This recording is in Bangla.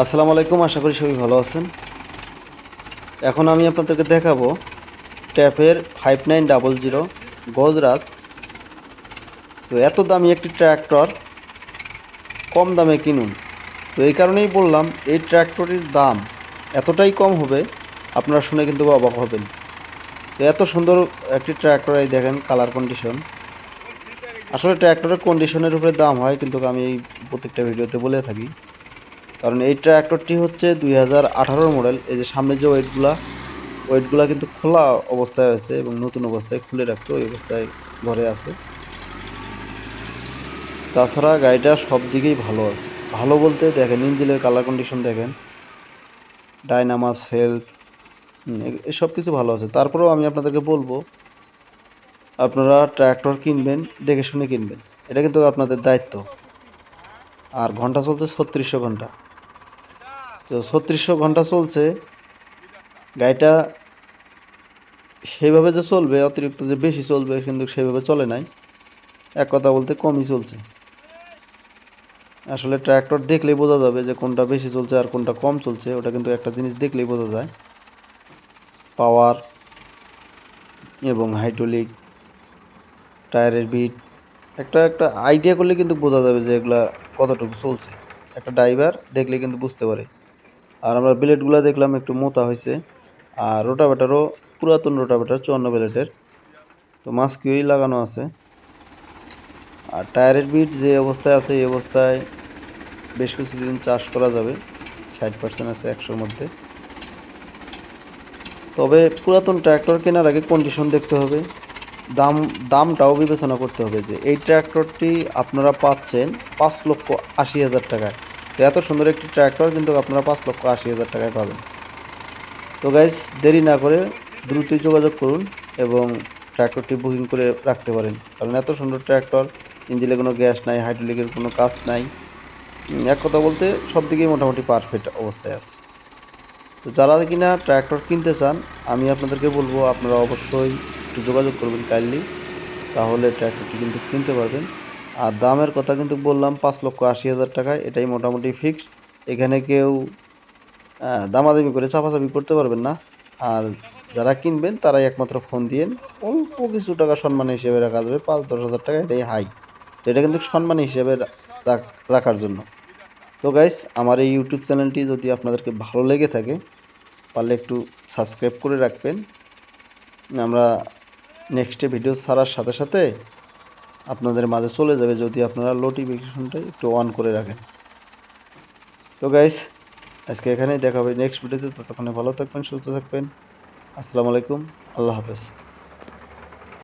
আসসালামু আলাইকুম, আশা করি সবাই ভালো আছেন। এখন আমি আপনাদেরকে দেখাবো ট্যাপের five nine double zero Gajraj. তো এত দামি একটি ট্র্যাক্টর, কম দামে কিনুন। তো এই কারণেই বললাম, এই ট্র্যাক্টরটির দাম এতটাই কম হবে, আপনারা শুনে কিন্তু অবাক হবেন। তো এত সুন্দর একটি ট্র্যাক্টর, এই দেখেন কালার কন্ডিশন আসলে ট্র্যাক্টরের কন্ডিশনের উপরে দাম হয়, কিন্তু আমি এই প্রত্যেকটা ভিডিওতে বলে থাকি। কারণ এই ট্র্যাক্টরটি হচ্ছে দুই হাজার মডেল এই যে সামনে যে ওয়েটগুলা ওয়েটগুলা কিন্তু খোলা অবস্থায় আছে এবং নতুন অবস্থায় খুলে রাখছে, ওই অবস্থায় ঘরে আছে। তাছাড়া গাড়িটা সব দিকেই ভালো আছে। ভালো বলতে দেখেন, ইঞ্জিনের কালার কন্ডিশন দেখেন ডাইনামাস হেল্প এসব কিছু ভালো আছে। তারপরেও আমি আপনাদেরকে বলব, আপনারা ট্র্যাক্টর কিনবেন, দেখে শুনে কিনবেন। এটা কিন্তু আপনাদের দায়িত্ব। আর ঘণ্টা চলছে ছত্রিশশো ঘণ্টা। তো ছত্রিশশো ঘণ্টা চলছে। গাড়িটা সেইভাবে যে চলবে, অতিরিক্ত যে বেশি চলবে, কিন্তু সেইভাবে চলে নাই। এক কথা বলতে কমই চলছে। আসলে ট্র্যাক্টর দেখলেই বোঝা যাবে যে কোনটা বেশি চলছে আর কোনটা কম চলছে। ওটা কিন্তু একটা জিনিস দেখলেই বোঝা যায়। পাওয়ার এবং হাইড্রোলিক টায়ারের বিট একটা একটা আইডিয়া করলে কিন্তু বোঝা যাবে যে এগুলা কতটুকু চলছে। একটা ড্রাইভার দেখলে কিন্তু বুঝতে পারে। আর আমরা ব্লেডগুলো দেখলাম একটু মোতা হয়েছে। আর রোটাভেটারও পুরাতন রোটাভেটার, চুয়ান্ন ব্লেডের। তো মাস্কিওই লাগানো আছে। আর টায়ারের বিট যে অবস্থায় আছে, এই অবস্থায় বেশ কিছুদিন চাষ করা যাবে। ষাট পার্সেন্ট আছে একশোর মধ্যে। তবে পুরাতন ট্র্যাক্টর কেনার আগে কন্ডিশন দেখতে হবে। দাম, দামটাও বিবেচনা করতে হবে যে, এই ট্র্যাক্টরটি আপনারা পাচ্ছেন পাঁচ লক্ষ আশি হাজার টাকায়। তো এত সুন্দর একটি ট্র্যাক্টর কিন্তু আপনারা পাঁচ লক্ষ আশি হাজার টাকায় পাবেন। তো গাইজ দেরি না করে দ্রুতই যোগাযোগ করুন এবং ট্র্যাক্টরটি বুকিং করে রাখতে পারেন। কারণ এত সুন্দর ট্র্যাক্টর ইঞ্জিনে কোনো গ্যাস নাই হাইড্রোলিকের কোনো কাজ নাই। এক কথা বলতে সব দিকেই মোটামুটি পারফেক্ট অবস্থায় আছে। তো যারা কিনা ট্র্যাক্টর কিনতে চান, আমি আপনাদেরকে বলব আপনারা অবশ্যই একটু যোগাযোগ করবেন কাইন্ডলি, তাহলে ট্র্যাক্টরটি কিন্তু কিনতে পারবেন। আর দামের কথা কিন্তু বললাম, পাঁচ লক্ষ আশি হাজার টাকায়, এটাই মোটামুটি ফিক্সড এখানে কেউ দামাদামি করে চাপাচাপি করতে পারবেন না। আর যারা কিনবেন, তারাই একমাত্র ফোন দিয়েন। অল্প কিছু টাকা সম্মান হিসেবে রাখা যাবে, পাঁচ দশ হাজার টাকা, এটাই হাই তো এটা কিন্তু সম্মান হিসেবে রাখ- রাখার জন্য। তো গাইস আমার এই ইউটিউব চ্যানেলটি যদি আপনাদেরকে ভালো লেগে থাকে পারলে একটু সাবস্ক্রাইব করে রাখবেন। আমরা নেক্সটে ভিডিও ছাড়ার সাথে সাথে আপনাদের মাঝে চলে যাবে যদি আপনারা নোটিফিকেশনটা একটু অন করে রাখেন। তো গাইস আজকে এখানেই দেখা হবে। নেক্সট ভিডিওতে ততক্ষণে ভালো থাকবেন, সুস্থ থাকবেন। আসসালামু আলাইকুম। আল্লাহ হাফেজ।